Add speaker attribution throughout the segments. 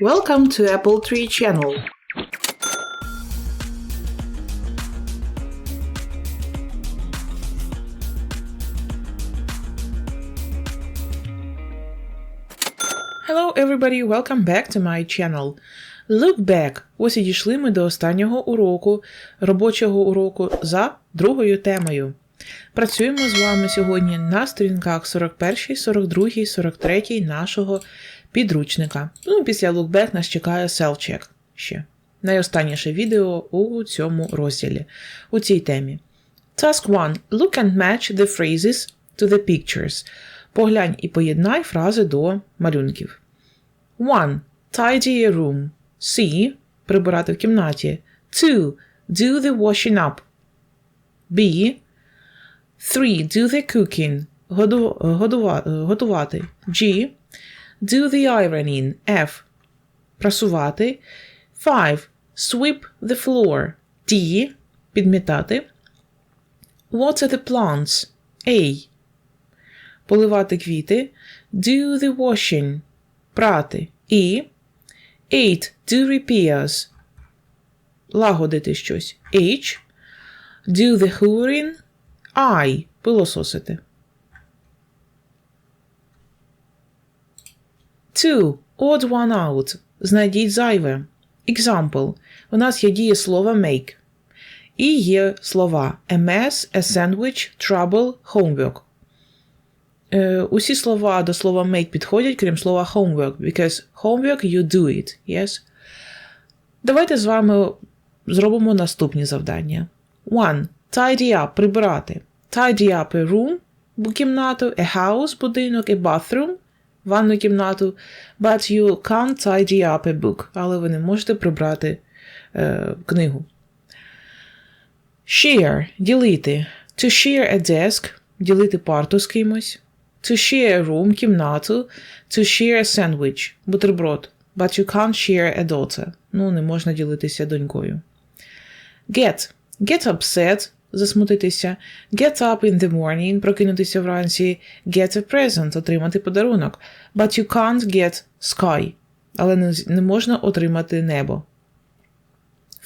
Speaker 1: Welcome to Apple Tree Channel. Hello everybody, welcome back to my channel. Look back. Ось і дійшли ми до останнього уроку, робочого уроку за другою темою. Працюємо з вами сьогодні на сторінках 41, 42, 43 нашого підручника. Ну, після Back нас чекає Self-Check ще. Найостанніше відео у цьому розділі, у цій темі. Task 1. Look and match the phrases to the pictures. Поглянь і поєднай фрази до малюнків. 1. Tidy a room. C. Прибирати в кімнаті. 2. Do the washing up. B. 3. Do the cooking. Году, годува, готувати. G. Do the ironing. F. Прасувати. 5. Sweep the floor. D. Підмітати. Water the plants. A. Поливати квіти. Do the washing. Прати. E. 8. Do repairs. Лагодити щось. H. Do the hoovering. I. Пилососити. 2. Odd one out. Знайдіть зайве. Example. У нас є дієслово make. І є слова a mess, a sandwich, trouble, homework. Е, усі слова до слова make підходять, крім слова homework, because homework you do it, yes? Давайте з вами зробимо наступні завдання. 1. Tidy up прибирати. Tidy up a room кімнату, a house будинок, a bathroom ванну кімнату. But you can't tidy up a book. Але ви не можете прибрати е, книгу. Share ділити. To share a desk ділити парту з кимось. To share a room кімнату. To share a sandwich бутерброд. But you can't share a daughter. Ну, не можна ділитися донькою. Get. Get upset. Засмутитися. Get up in the morning. Прокинутися вранці. Get a present. Отримати подарунок. But you can't get sky. Але не, не можна отримати небо.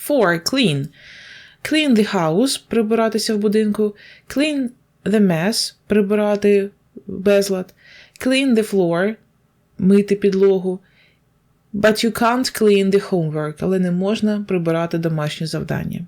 Speaker 1: 4. Clean. Clean the house. Прибиратися в будинку. Clean the mess. Прибирати безлад. Clean the floor. Мити підлогу. But you can't clean the homework. Але не можна прибирати домашні завдання.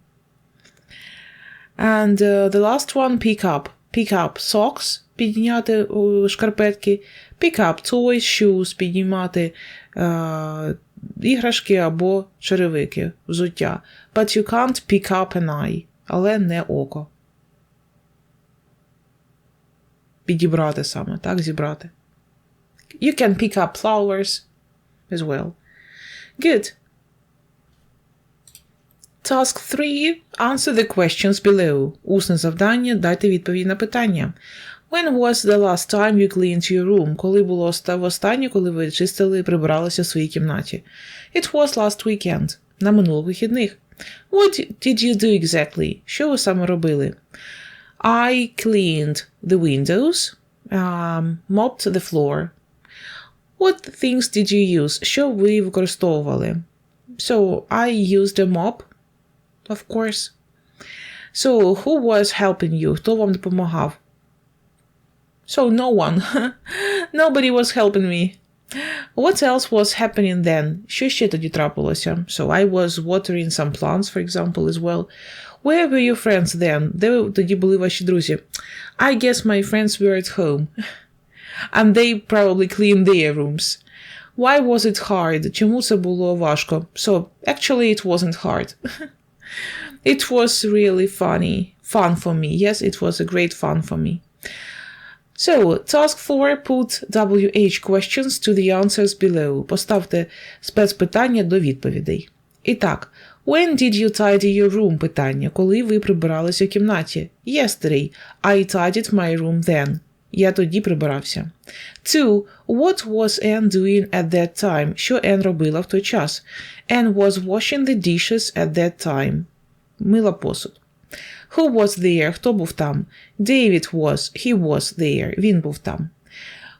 Speaker 1: And uh, the last one, pick up. Pick up socks, підняти uh, шкарпетки. Pick up toys, shoes, піднімати uh, іграшки або черевики, взуття. But you can't pick up an eye. Але не око. Підібрати саме, так, зібрати. You can pick up flowers as well. Good. Task 3. Answer the questions below. Усне завдання. Дайте відповідь на питання. When was the last time you cleaned your room? Коли було востаннє, коли ви чистили і прибиралися в своїй кімнаті? It was last weekend. На минулих вихідних. What did you do exactly? Що ви саме робили? I cleaned the windows, um, mopped the floor. What things did you use? Що ви використовували? So, I used a mop, of course. So, who was helping you? Хто вам допомагав? So, no one. Nobody was helping me. What else was happening then? Що ще тоді трапилося? So, I was watering some plants, for example, as well. Where were your friends then? Де тоді були ваші друзі? I guess my friends were at home. And they probably cleaned their rooms. Why was it hard? Чому це було важко? So, actually, it wasn't hard. it was really funny. Fun for me. Yes, it was a great fun for me. So, task 4. Put WH questions to the answers below. Поставте спецпитання до відповідей. І так, When did you tidy your room? Питання. Коли ви прибиралися в кімнаті? Yesterday. I tidied my room then. Я тоді прибирався. 2. What was Anne doing at that time? Що Anne робила в той час? Anne was washing the dishes at that time. Мила посуд. Who was there? Хто був там? David was. He was there. Він був там.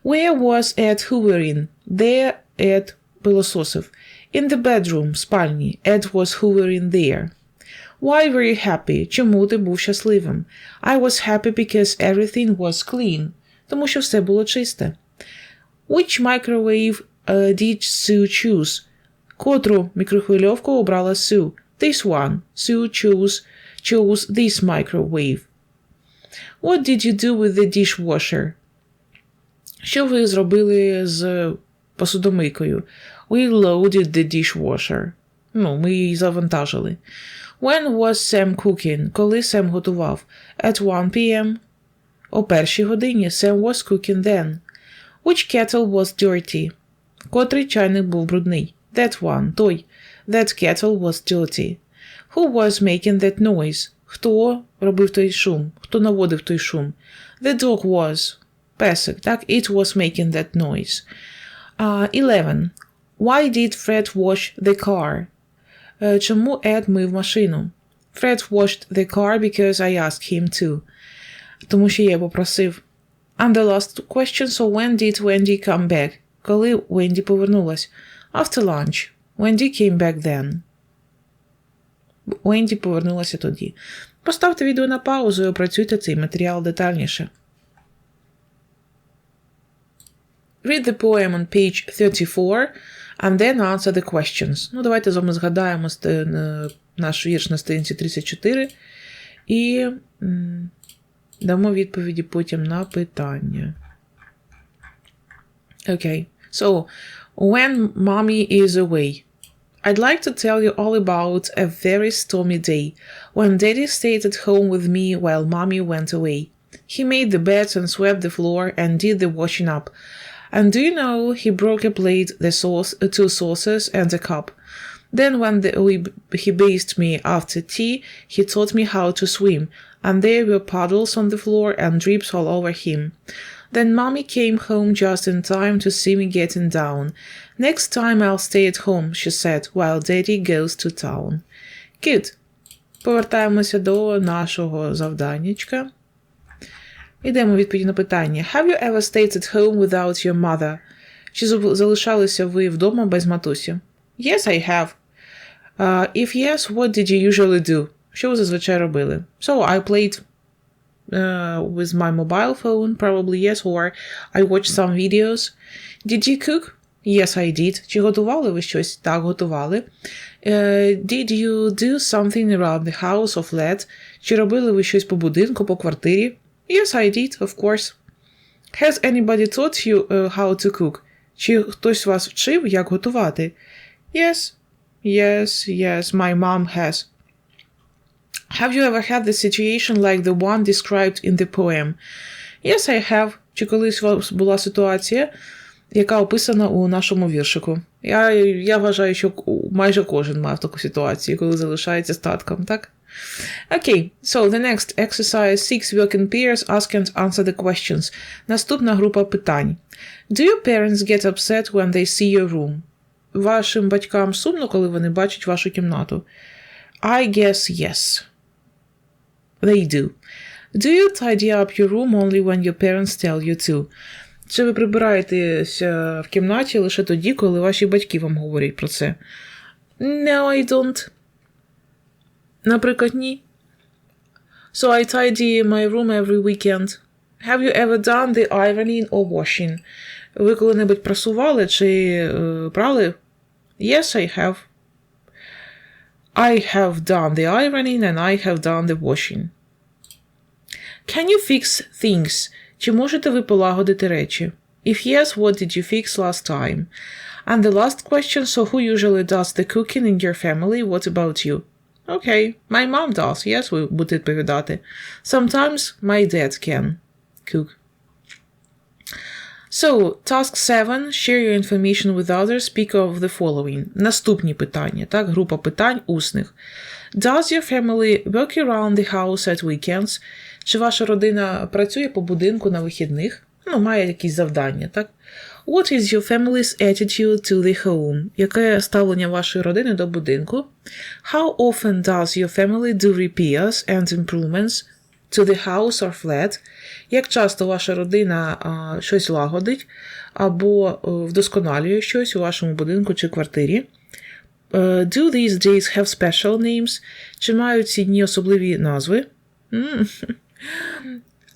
Speaker 1: Where was Ed hoovering? There Ed пилососив. In the bedroom, в спальні. Ed was hoovering there. Why were you happy? Чому ти був щасливим? I was happy because everything was clean. Тому що все було чисте. Which microwave uh, did Sue choose? Котру мікрохвильовку обрала Sue? This one. Sue chose, chose this microwave. What did you do with the dishwasher? Що ви зробили з посудомийкою? We loaded the dishwasher. Ну, ми її завантажили. When was Sam cooking? Коли Сем готував? At 1 p.m. О першій годині Sam was cooking then. Which kettle was dirty? Котрий чайник був брудний? That one, той. That kettle was dirty. Who was making that noise? Хто робив той шум? Хто наводив той шум? The dog was. Песик, так? It was making that noise. Uh, 11. Why did Fred wash the car? Е, Чому Ед мив машину? Fred washed the car because I asked him to. Тому що я попросив. And the last question, so when did Wendy come back? Коли Wendy повернулась? After lunch. Wendy came back then. Wendy повернулася тоді. Поставте відео на паузу і опрацюйте цей матеріал детальніше. Read the poem on page 34 and then answer the questions. Ну, давайте з вами згадаємо наш вірш на сторінці 34 і дамо відповіді потім на питання. Okay, so when mommy is away, I'd like to tell you all about a very stormy day when daddy stayed at home with me while mommy went away. He made the beds and swept the floor and did the washing up. And do you know he broke a plate, the sauce, uh, two saucers, and a cup. Then when the, we, he bathed me after tea, he taught me how to swim, and there were puddles on the floor and drips all over him. Then mommy came home just in time to see me getting down. Next time I'll stay at home, she said, while daddy goes to town. Good. Повертаємося до нашого завданнячка. Ідемо відповіді на питання. Have you ever stayed at home without your mother? Чи зу- залишалися ви вдома без матусі? Yes, I have. Uh, if yes, what did you usually do? Що ви зазвичай робили? So I played uh, with my mobile phone, probably yes, or I watched some videos. Did you cook? Yes, I did. Чи готували ви щось? Так, готували. Uh, did you do something around the house or flat? Чи робили ви щось по будинку, по квартирі? Yes, I did, of course. Has anybody taught you uh, how to cook? Чи хтось вас вчив, як готувати? Yes, yes, yes, my mom has. Have you ever had the situation like the one described in the poem? Yes, I have. Чи колись у вас була ситуація, яка описана у нашому віршику? Я, я вважаю, що майже кожен мав таку ситуацію, коли залишається статком, так? Okay, so the next exercise six work in pairs ask and answer the questions. Наступна група питань. Do your parents get upset when they see your room? Вашим батькам сумно, коли вони бачать вашу кімнату? I guess yes. They do. Do you tidy up your room only when your parents tell you to? Чи ви прибираєтеся в кімнаті лише тоді, коли ваші батьки вам говорять про це? No, I don't. Наприклад, ні. So I tidy my room every weekend. Have you ever done the ironing or washing? Ви коли-небудь прасували чи е, прали? Yes, I have. I have done the ironing and I have done the washing. Can you fix things? Чи можете ви полагодити речі? If yes, what did you fix last time? And the last question, so who usually does the cooking in your family? What about you? Okay, my mom does, yes, ви будете відповідати. Sometimes my dad can cook. So, task 7. Share your information with others. Speak of the following. Наступні питання, так, група питань усних. Does your family work around the house at weekends? Чи ваша родина працює по будинку на вихідних? Ну, має якісь завдання, так? What is your family's attitude to the home? Яке ставлення вашої родини до будинку? How often does your family do repairs and improvements to the house or flat. Як часто ваша родина а, щось лагодить або е, вдосконалює щось у вашому будинку чи квартирі. Е, Do these days have special names? Чи мають ці дні особливі назви?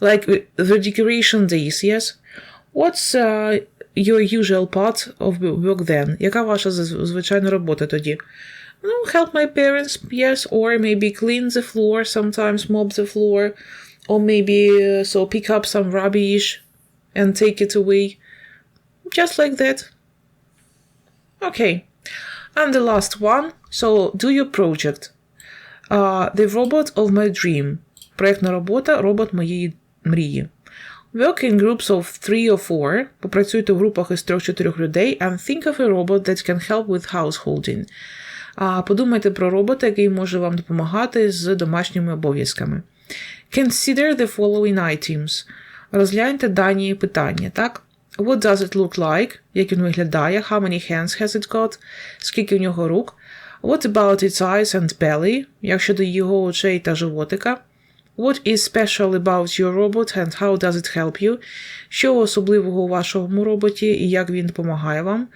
Speaker 1: Like the decoration days, yes? What's uh, your usual part of work then? Яка ваша звичайна робота тоді? Ну, help my parents, yes, or maybe clean the floor, sometimes mop the floor, or maybe uh, so pick up some rubbish and take it away. Just like that. Okay. And the last one. So, do your project. Uh, the robot of my dream. Проєктна робота робот моєї мрії. Work in groups of three or four. Попрацюйте в групах із трьох-чотирьох людей and think of a robot that can help with householding. А подумайте про робота, який може вам допомагати з домашніми обов'язками. Consider the following items. Розгляньте дані питання, так? What does it look like? Як він виглядає? How many hands has it got? Скільки в нього рук? What about its eyes and belly? Як щодо його очей та животика? What is special about your robot and how does it help you? Що особливого у вашому роботі і як він допомагає вам?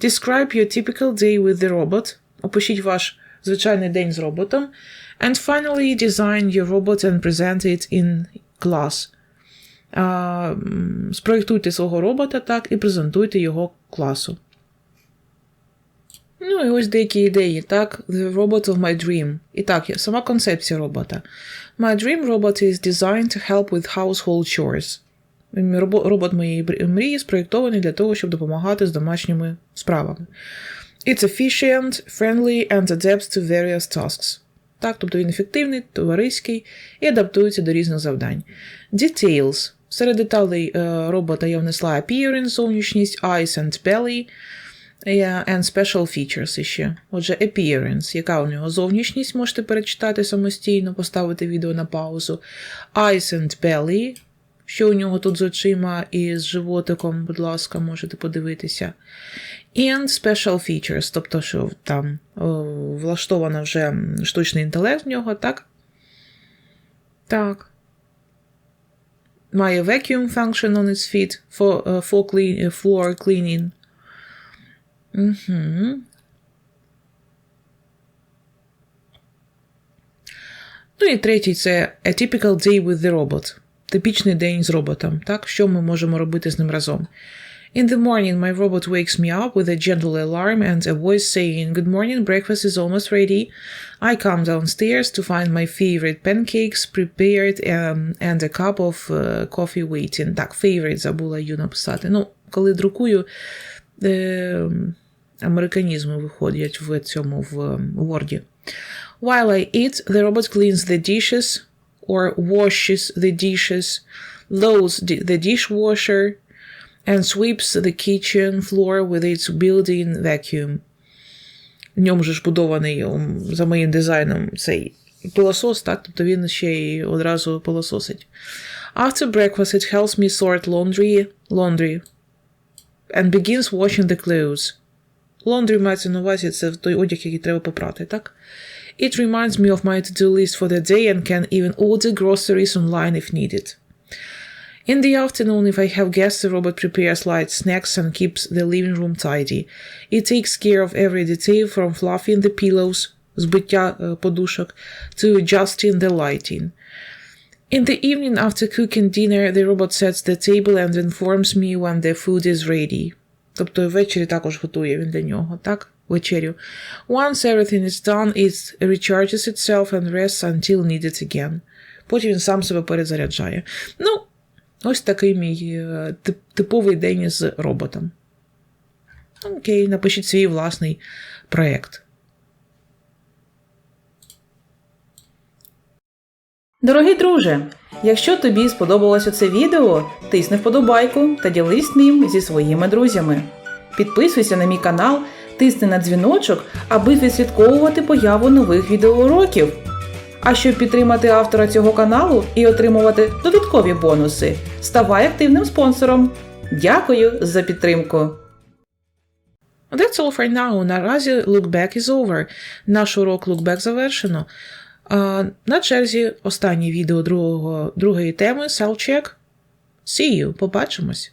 Speaker 1: Describe your typical day with the robot. Опишіть ваш звичайний день з роботом. And finally, design your robot and present it in class. А, спроєктуйте свого робота так і презентуйте його класу. Ну і ось деякі ідеї, так? The robot of my dream. І так, сама концепція робота. My dream robot is designed to help with household chores. Робот моєї мрії спроєктований для того, щоб допомагати з домашніми справами. It's efficient, friendly and adapts to various tasks. Так, тобто він ефективний, товариський і адаптується до різних завдань. Details. Серед деталей е, робота я внесла appearance, зовнішність, eyes and belly, е, and special features іще. Отже, appearance, яка у нього зовнішність, можете перечитати самостійно, поставити відео на паузу. Eyes and belly, що у нього тут з очима і з животиком, будь ласка, можете подивитися. And special features, тобто, що там о, влаштовано вже штучний інтелект в нього, так? Так. Має vacuum function on its feet for, uh, for clean, floor cleaning. Угу. Ну і третій це a typical day with the robot. Типічний день з роботом. Так, що ми можемо робити з ним разом? In the morning, my robot wakes me up with a gentle alarm and a voice saying, Good morning, breakfast is almost ready. I come downstairs to find my favorite pancakes prepared um, and a cup of uh, coffee waiting. Так, favorite забула ю написати. Ну, коли друкую, е, американізми виходять в цьому в Word. While I eat, the robot cleans the dishes Or washes the dishes, loads the dishwasher, and sweeps the kitchen floor with its built-in vacuum. В ньому же ж будований за моїм дизайном цей пилосос, так? Тобто він ще й одразу пилососить. After breakfast, it helps me sort laundry, laundry and begins washing the clothes. Laundry мається на увазі, це той одяг, який треба попрати, так? It reminds me of my to-do list for the day and can even order groceries online if needed. In the afternoon, if I have guests, the robot prepares light snacks and keeps the living room tidy. It takes care of every detail from fluffing the pillows, збиття е, подушок, to adjusting the lighting. In the evening, after cooking dinner, the robot sets the table and informs me when the food is ready. Тобто ввечері також готує він для нього, так? Вечерю. Once everything is done, it recharges itself and rests until needed again. Потім він сам себе перезаряджає. Ну, ось такий мій е, типовий день з роботом. Окей, напишіть свій власний проєкт.
Speaker 2: Дорогий друже, якщо тобі сподобалося це відео, тисни вподобайку та ділись ним зі своїми друзями. Підписуйся на мій канал, тисни на дзвіночок, аби відслідковувати появу нових відеоуроків. А щоб підтримати автора цього каналу і отримувати додаткові бонуси, ставай активним спонсором. Дякую за підтримку!
Speaker 1: That's all for now. Наразі look is over. Наш урок look завершено. На черзі останнє відео другої теми Self-check. See you. Побачимось.